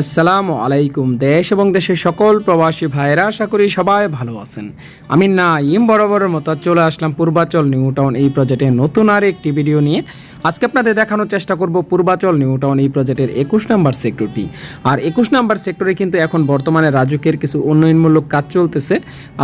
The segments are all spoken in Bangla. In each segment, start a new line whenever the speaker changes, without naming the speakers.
আসসালামু আলাইকুম, দেশ এবং দেশের সকল প্রবাসী ভাইয়েরা, আশা করি সবাই ভালো আছেন। আমি না নাইম বরাবরের মতো চলে আসলাম পূর্বাচল নিউ টাউন এই প্রজেক্টে নতুন আর একটি ভিডিও নিয়ে। আজকে আপনাদের দেখানোর চেষ্টা করব পূর্বাচল নিউ টাউন এই প্রজেক্টের একুশ নাম্বার সেক্টরটি। আর একুশ নাম্বার সেক্টরে কিন্তু এখন বর্তমানে রাজুকের কিছু উন্নয়নমূলক কাজ চলতেছে।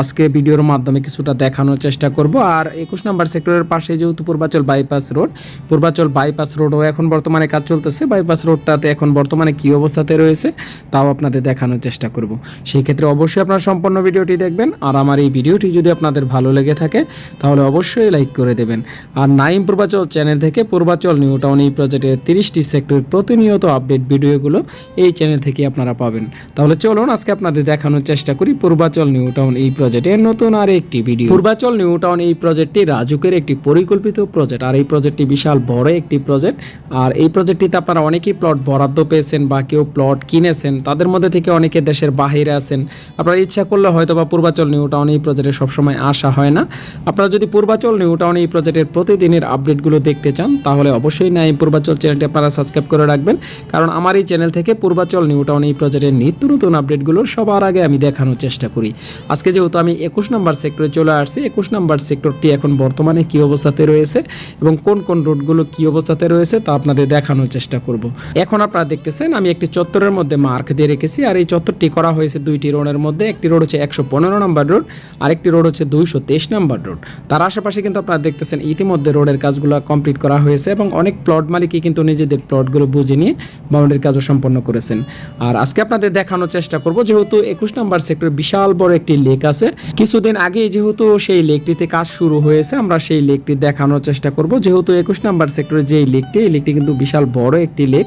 আজকে ভিডিওর মাধ্যমে কিছুটা দেখানোর চেষ্টা করব। আর একুশ নাম্বার সেক্টরের পাশে যেহেতু Purbachal bypass road, Purbachal bypass রোডও এখন বর্তমানে কাজ চলতেছে। বাইপাস রোডটাতে এখন বর্তমানে কী অবস্থাতে রয়েছে তাও আপনাদের দেখানোর চেষ্টা করব। সেই ক্ষেত্রে অবশ্যই আপনারা সম্পূর্ণ ভিডিওটি দেখবেন। আর আমার এই ভিডিওটি যদি আপনাদের ভালো লেগে থাকে, তাহলে অবশ্যই লাইক করে দেবেন। আর নাইম পূর্বাচল চ্যানেল থেকে পূর্বাচল নিউ টাউন এই প্রজেক্টের তিরিশটি সেক্টর প্রতিনিয়ত আপডেট ভিডিওগুলো এই চ্যানেল থেকে আপনারা পাবেন। তাহলে চলুন আজকে আপনাদের দেখানোর চেষ্টা করি পূর্বাচল নিউ টাউন এই প্রজেক্টের নতুন আর একটি ভিডিও পূর্বাচল নিউ টাউন এই প্রজেক্টটি রাজুকের একটি পরিকল্পিত প্রজেক্ট আর এই প্রজেক্টটি বিশাল বড় একটি প্রজেক্ট আর এই প্রজেক্টটিতে আপনারা অনেকেই প্লট বরাদ্দ পেয়েছেন বা কেউ প্লট কিনেছেন, তাদের মধ্যে থেকে অনেকে দেশের বাহিরে আছেন। আপনারা ইচ্ছা করলে হয়তো বা পূর্বাচল নিউ টাউন এই প্রজেক্টে সবসময় আসা হয় না। আপনারা যদি পূর্বাচল নিউ টাউন এই প্রজেক্টের প্রতিদিনের আপডেটগুলো দেখতে চান, তাহলে অবশ্যই না এই পূর্বাচল চ্যানেলটি আপনারা সাবস্ক্রাইব করে রাখবেন। কারণ আমার এই চ্যানেল থেকে পূর্বাচল, নিউ টাউন এই প্রজেক্টের নিত্য নতুন আপডেটগুলো সবার আগে আমি দেখানোর চেষ্টা করি। আজকে যেহেতু আমি একুশ নম্বর সেক্টরে চলে আসছি, একুশ নম্বর সেক্টরটি এখন বর্তমানে কী অবস্থাতে রয়েছে এবং কোন কোন রোডগুলো কী অবস্থাতে রয়েছে তা আপনাদের দেখানোর চেষ্টা করব। এখন আপনারা দেখতেছেন আমি একটি চত্বরের মধ্যে মার্ক দিয়ে রেখেছি, আর এই চত্বরটি করা হয়েছে দুইটি রোডের মধ্যে, একটি রোড হচ্ছে একশো পনেরো নম্বর রোড, আরেকটি রোড হচ্ছে দুইশো তেইশ নম্বর রোড। তার আশেপাশে কিন্তু আপনারা দেখতেছেন ইতিমধ্যে রোডের কাজগুলো কমপ্লিট করা হয়েছে। এবং অনেক প্লট মালিকই কিন্তু নিজেদের প্লটগুলো বুঝে নিয়ে বাউন্ডারির কাজও সম্পন্ন করেছেন। আর আজকে আপনাদের দেখানোর চেষ্টা করব, যেহেতু একুশ নম্বর সেক্টরে বিশাল বড় একটি লেক আছে। কিছুদিন আগেই যেহেতু সেই লেকটিতে কাজ শুরু হয়েছে, আমরা সেই লেকটি দেখানোর চেষ্টা করব। যেহেতু একুশ নম্বর সেক্টরে যে লেকটি এই লেকটি কিন্তু বিশাল বড় একটি লেক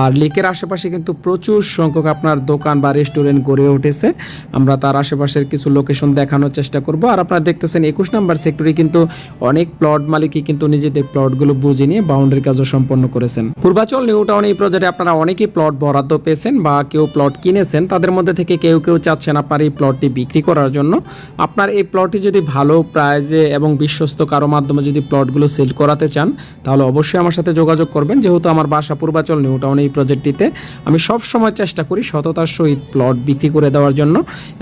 আর লেকের আশেপাশে কিন্তু প্রচুর সংখ্যক আপনার দোকান বা রেস্টুরেন্ট গড়ে উঠেছে। আমরা তার আশেপাশের কিছু লোকেশন দেখানোর চেষ্টা করব। আর আপনারা দেখতেছেন একুশ নম্বর সেক্টরে কিন্তু অনেক প্লট মালিকই কিন্তু নিজেদের প্লটগুলো বুঝে নিয়ে বাউন্ডারি কাজও সম্পন্ন করেছেন। পূর্বাচল নিউ টাউন এই প্রজেক্টে আপনারা অনেকেই প্লট বরাদ্দ পেয়েছেন বা কেউ প্লট কিনেছেন, তাদের মধ্যে থেকে কেউ কেউ চাচ্ছেন আপনার এই প্লটটি বিক্রি করার জন্য। আপনার এই প্লটটি যদি ভালো প্রাইজে এবং বিশ্বস্ত কারও মাধ্যমে যদি প্লটগুলো সেল করাতে চান, তাহলে অবশ্যই আমার সাথে যোগাযোগ করবেন। যেহেতু আমার বাসা পূর্বাচল নিউ টাউন এই প্রজেক্টটিতে আমি সব সময় চেষ্টা করি সততার সহিত প্লট বিক্রি করে দেওয়ার জন্য।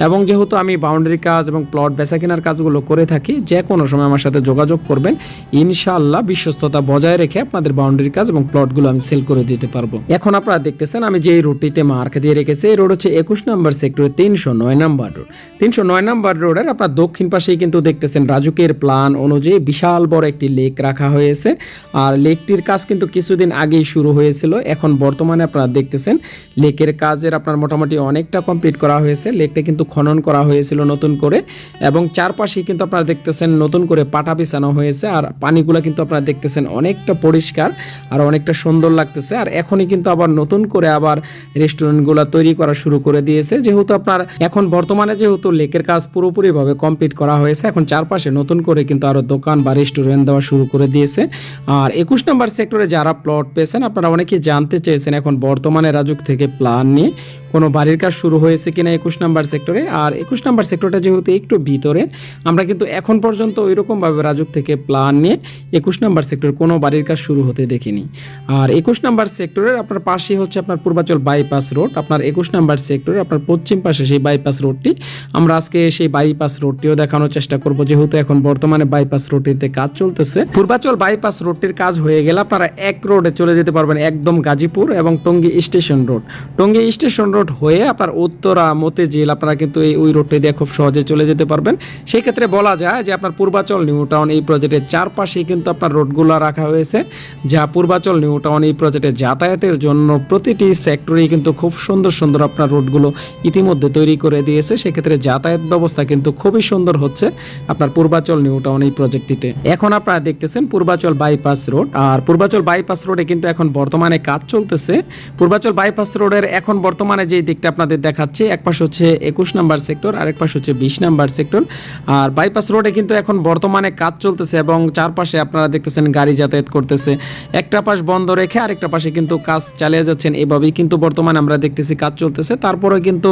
এবং যেহেতু আমি বাউন্ডারি কাজ এবং প্লট বেচা কেনার কাজগুলো করে থাকি, যে কোনো সময় আমার সাথে যোগাযোগ করবেন। ইনশাআল্লাহ বিশ্বস্ততা বজায় রেখে আপনাদের বাউন্ডারি কাজ এবং প্লটগুলো আমি সেল করে দিতে পারব। এখন আপনারা দেখতেছেন, আমি যে রুটটিতে মার্ক দিয়ে রেখেছি, এই রোড হচ্ছে একুশ নম্বর সেক্টরে তিনশো নয় নম্বর রোড তিনশো নয় নম্বর রোডের আপনার দক্ষিণ পাশেই কিন্তু দেখতেছেন রাজুকের প্ল্যান অনুযায়ী বিশাল বড় একটি লেক রাখা হয়েছে। আর লেকটির কাজ কিন্তু কিছুদিন আগেই শুরু হয়েছিল। এখন বর্তমানে আপনারা দেখতেছেন লেকের কাজের আপনার মোটামুটি অনেকটা কমপ্লিট করা হয়েছে। লেকটা কিন্তু খনন করা হয়েছিল নতুন করে। এবং চারপাশে কিন্তু আপনারা দেখতেছেন নতুন করে পাটা বিছানো হয়েছে। আর পানিগুলো কিন্তু আপনারা দেখতেছেন অনেকটা পরিষ্কার আর অনেকটা সুন্দর লাগতেছে। আর এখনই কিন্তু আবার নতুন করে আবার রেস্টুরেন্টগুলো তৈরি করা শুরু করে দিয়েছে। যেহেতু আপনার এখন বর্তমানে যেহেতু লেকের কাজ পুরোপুরিভাবে কমপ্লিট করা হয়েছে, এখন চারপাশে নতুন করে কিন্তু আরও দোকান বা রেস্টুরেন্ট দেওয়া শুরু করে দিয়েছে। আর একুশ নম্বর সেক্টরে যারা প্লট পেয়েছেন, আপনারা অনেকেই জানতে চেয়েছেন এখন বর্তমানে রাজুক থেকে প্ল্যান নিয়ে কোনো বাড়ির কাজ শুরু হয়েছে কিনা একুশ নাম্বার সেক্টরে? আর একুশ নাম্বার সেক্টরটা যেহেতু একটু ভিতরে, আমরা কিন্তু এখন পর্যন্ত ওই রকমভাবে রাজুক থেকে প্ল্যান নিয়ে একুশ নাম্বার সেক্টর কোনো বাড়ির কাজ শুরু হতে দেখিনি। আর একুশ নাম্বার সেক্টরের আপনার পাশে হচ্ছে আপনার পূর্বাচল বাইপাস রোড আপনার একুশ নাম্বার সেক্টরে আপনার পশ্চিম পাশে সেই বাইপাস রোডটি আমরা আজকে সেই বাইপাস রোডটিও দেখানোর চেষ্টা করব, যেহেতু এখন বর্তমানে বাইপাস রোডটিতে কাজ চলতেছে। পূর্বাচল বাইপাস রোডটির কাজ হয়ে গেলে আপনারা এক রোডে চলে যেতে পারবেন, একদম গাজীপুর এবং Tongi station road Tongi station road হয়ে আপনার উত্তরা মতিঝিল আপনারা কিন্তু এই ওই রোডটি দিয়ে খুব সহজে চলে যেতে পারবেন। সেই ক্ষেত্রে বলা যায় যে আপনার পূর্বাচল নিউ টাউন এই প্রজেক্টের চারপাশেই কিন্তু আপনার রোডগুলো রাখা হয়েছে, যা পূর্বাচল নিউ টাউন এই প্রজেক্টে যাতায়াতের জন্য প্রতিটি সেক্টরেই কিন্তু খুব সুন্দর সুন্দর আপনার রোডগুলো ইতিমধ্যে তৈরি করে দিয়েছে। সেক্ষেত্রে যাতায়াত ব্যবস্থা কিন্তু খুবই সুন্দর হচ্ছে আপনার পূর্বাচল নিউ টাউন এই প্রজেক্টটিতে এখন আপনারা দেখতেছেন পূর্বাচল বাইপাস রোড আর পূর্বাচল বাইপাস রোডে কিন্তু এখন বর্তমানে কাজ চলতেছে। পূর্বাচল বাইপাস রোডের এখন বর্তমানে যে দিকটা আপনাদের দেখাচ্ছে, এক পাশ হচ্ছে একুশ নাম্বার সেক্টর, আরেক পাশ হচ্ছে বিশ নাম্বার সেক্টর। আর বাইপাস রোডে কিন্তু এখন বর্তমানে কাজ চলতেছে এবং চারপাশে আপনারা দেখতেছেন গাড়ি যাতায়াত করতেছে। একটা পাশ বন্ধ রেখে আরেকটা পাশে কিন্তু কাজ চালিয়ে যাচ্ছেন। এভাবেই কিন্তু বর্তমানে আমরা দেখতেছি কাজ চলতেছে। তারপরে কিন্তু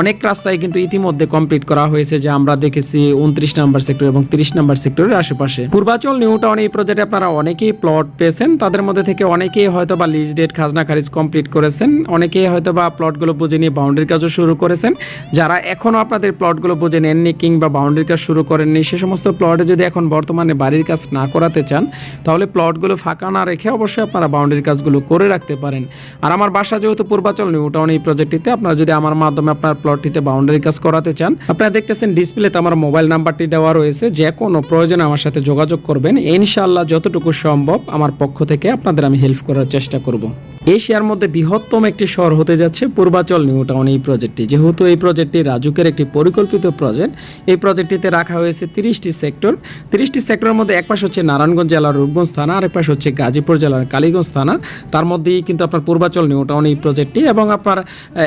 অনেক রাস্তায় কিন্তু ইতিমধ্যে কমপ্লিট করা হয়েছে যে আমরা দেখেছি উনত্রিশ নাম্বার সেক্টর এবং তিরিশ নাম্বার সেক্টরের আশেপাশে। পূর্বাচল নিউ টাউন এই প্রজেক্টে আপনারা অনেকেই প্লট পেয়েছেন। তাদের মধ্যে থেকে অনেকেই হয়তো বা লিজ ডেট খাজনা খারিজ কমপ্লিট করেছেন। অনেকেই হয়তো বা প্লটগুলো বুঝে নিয়ে বাউন্ডারির কাজও শুরু করেছেন। যারা এখনও আপনাদের প্লটগুলো বুঝে নেননি কিংবা বাউন্ডারির কাজ শুরু করেননি, সে সমস্ত প্লটে যদি এখন বর্তমানে বাড়ির কাজ না করাতে চান, তাহলে প্লটগুলো ফাঁকা না রেখে অবশ্যই আপনারা বাউন্ডারির কাজগুলো করে রাখতে পারেন। আর আমার বাসা যেহেতু পূর্বাচল নিউ টাউন এই প্রজেক্টটিতে আপনারা যদি আমার মাধ্যমে আপনার প্লটটিতে বাউন্ডারি কাজ করাতে চান, আপনারা দেখতেছেন ডিসপ্লেতে আমার মোবাইল নাম্বারটি দেওয়া রয়েছে, যে কোনো প্রয়োজনে আমার সাথে যোগাযোগ করবেন। ইনশাআল্লাহ যতটুকু সম্ভব আমার পক্ষ থেকে আপনাদের আমি হেল্প করার চেষ্টা করব। এশিয়ার মধ্যে বৃহত্তম একটি শহর হতে যাচ্ছে পূর্বাচল নিউ টাউন এই প্রজেক্টটি। যেহেতু এই প্রজেক্টটি রাজুকের একটি পরিকল্পিত প্রজেক্ট, এই প্রজেক্টটিতে রাখা হয়েছে তিরিশটি সেক্টর। তিরিশটি সেক্টরের মধ্যে এক পাশ হচ্ছে নারায়ণগঞ্জ জেলার রূপগঞ্জ থানা আর এক পাশ হচ্ছে গাজীপুর জেলার কালীগঞ্জ থানা। তার মধ্যেই কিন্তু আপনার পূর্বাচল নিউ টাউন এই প্রজেক্টটি এবং আপনার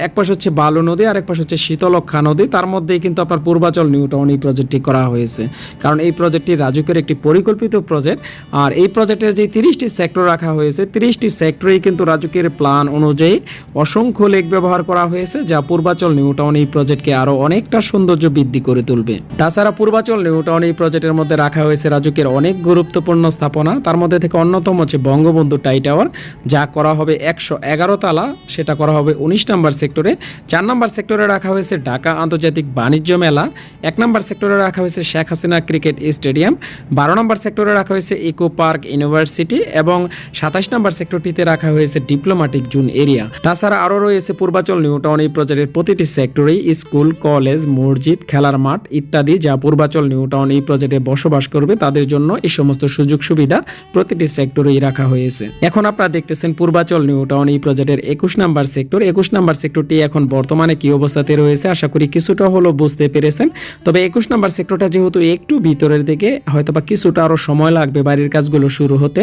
এক পাশ হচ্ছে বালু নদী আর এক পাশ হচ্ছে শীতলক্ষা নদী। তার মধ্যেই কিন্তু আপনার পূর্বাচল নিউ টাউন এই প্রজেক্টটি করা হয়েছে। কারণ এই প্রজেক্টটি রাজুকের একটি পরিকল্পিত প্রজেক্ট। আর এই প্রজেক্টের যে তিরিশটি সেক্টর রাখা হয়েছে, তিরিশটি সেক্টরেই কিন্তু রাজুকের প্ল্যান অনুযায়ী অসংখ্য লেক ব্যবহার করা হয়েছে, যা পূর্বাচল নিউটাউন এই প্রজেক্টকে আরও অনেকটা সৌন্দর্য বৃদ্ধি করে তুলবে। তাছাড়া পূর্বাচল নিউটাউন এই প্রজেক্টের মধ্যে রাখা হয়েছে রাজুকের অনেক গুরুত্বপূর্ণ স্থাপনা। তার মধ্যে থেকে অন্যতম হচ্ছে বঙ্গবন্ধু টাই টাওয়ার, যা করা হবে একশো এগারো তালা, সেটা করা হবে উনিশ নম্বর সেক্টরে। চার নম্বর সেক্টরে রাখা হয়েছে ঢাকা আন্তর্জাতিক বাণিজ্য মেলা, এক নম্বর সেক্টরে রাখা হয়েছে শেখ হাসিনা ক্রিকেট স্টেডিয়াম, বারো নম্বর সেক্টরে রাখা হয়েছে ইকো পার্ক ইউনিভার্সিটি এবং সাতাশ নম্বর সেক্টরটিতে রাখা হয়েছে ডিপ্লোম্যাটিক জোন এরিয়া। তাছাড়া আরও রয়েছে পূর্বাচল নিউ টাউন এই প্রজেক্টের প্রতিটি সেক্টরেই স্কুল, কলেজ, মসজিদ, খেলার মাঠ ইত্যাদি যা পূর্বাচল নিউ টাউন এই প্রজেক্টে বসবাস করবে, তাদের জন্য এই সমস্ত সুযোগ সুবিধা প্রতিটি সেক্টরেই রাখা হয়েছে। এখন আপনারা দেখতেছেন পূর্বাচল নিউ টাউন এই প্রজেক্টের একুশ নাম্বার সেক্টর। একুশ নাম্বার সেক্টরটি এখন বর্তমানে কি অবস্থাতে রয়েছে আশা করি কিছুটা হলো বুঝতে পেরেছেন। তবে একুশ নাম্বার সেক্টরটা যেহেতু একটু ভিতরের দিকে, হয়তোবা কিছুটা আরও সময় লাগবে বাড়ির কাজগুলো শুরু হতে।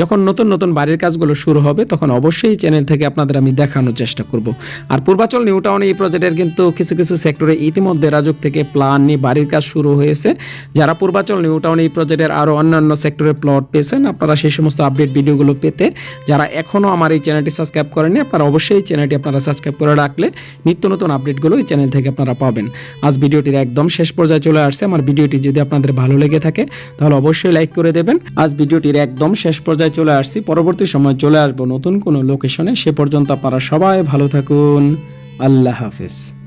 যখন নতুন নতুন বাড়ির কাজগুলো শুরু হবে, তখন অবশ্যই চ্যানেল থেকে আপনাদের আমি দেখানোর চেষ্টা করব। আর পূর্বাচল নিউ টাউন এই প্রজেক্টের কিন্তু কিছু কিছু সেক্টরে ইতিমধ্যে রাজুক থেকে প্ল্যান নিয়ে বাড়ির কাজ শুরু হয়েছে। যারা পূর্বাচল নিউ টাউন এই প্রজেক্টের আরও অন্যান্য সেক্টরে প্লট পেয়েছেন, আপনারা সেই সমস্ত আপডেট ভিডিওগুলো পেতে, যারা এখনও আমার এই চ্যানেলটি সাবস্ক্রাইব করেনি আপনারা অবশ্যই চ্যানেলটি আপনারা সাবস্ক্রাইব করে রাখলে নিত্য নতুন আপডেটগুলো এই চ্যানেল থেকে আপনারা পাবেন। আজ ভিডিওটির একদম শেষ পর্যায়ে চলে আসছে। আমার ভিডিওটি যদি আপনাদের ভালো লেগে থাকে, তাহলে অবশ্যই লাইক করে দেবেন। আজ ভিডিওটির একদম শেষ পর্যায়ে চলে আসছি। পরবর্তী সময় চলে আসব নতুন কোনো লোকেশনে সে পর্যন্ত আপনারা সবাই ভালো থাকুন। আল্লাহ হাফিজ।